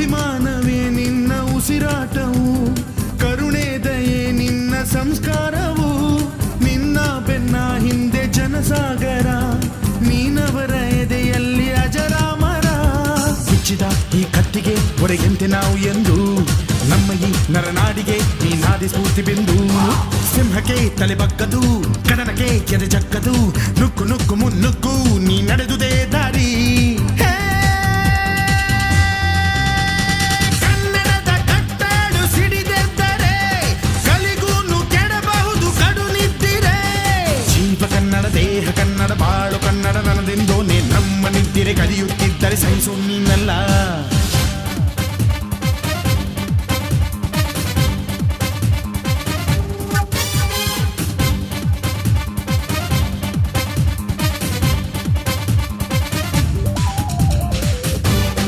ಅಭಿಮಾನವೇ ನಿನ್ನ ಉಸಿರಾಟವು, ಕರುಣೆ ದಯೆ ನಿನ್ನ ಸಂಸ್ಕಾರವು, ನಿನ್ನ ಬೆನ್ನ ಹಿಂದೆ ಜನಸಾಗರ, ನೀನವರ ಎದೆಯಲ್ಲಿ ಅಜರಾಮರ. ಬಿಚ್ಚಿದ ಈ ಕತ್ತಿಗೆ ಒಡೆಯಂತೆ ನಾವು ಎಂದು, ನಮ್ಮ ಈ ನರನಾಡಿಗೆ ಈ ನಾದಿ ಸ್ಫೂರ್ತಿ ಬಿಂದು. ಸಿಂಹಕ್ಕೆ ತಲೆ ಬಗ್ಗದು ಕಡನಕ್ಕೆ ಕೆರೆ ಜಕ್ಕದು ನುಕ್ಕು ನುಕ್ಕು ಮುನ್ನುಕ್ಕು ನೀ ನಡೆದುದೇ. ಕನ್ನಡ ದೇಹ ಕನ್ನಡ ಬಾಳು ಕನ್ನಡ ನನದೆಂದೋನೆ ನಮ್ಮ ನಿದ್ದಿರೆ ಕಲಿಯುತ್ತಿದ್ದರೆ ಸಹಿಸು ನೀನಲ್ಲ.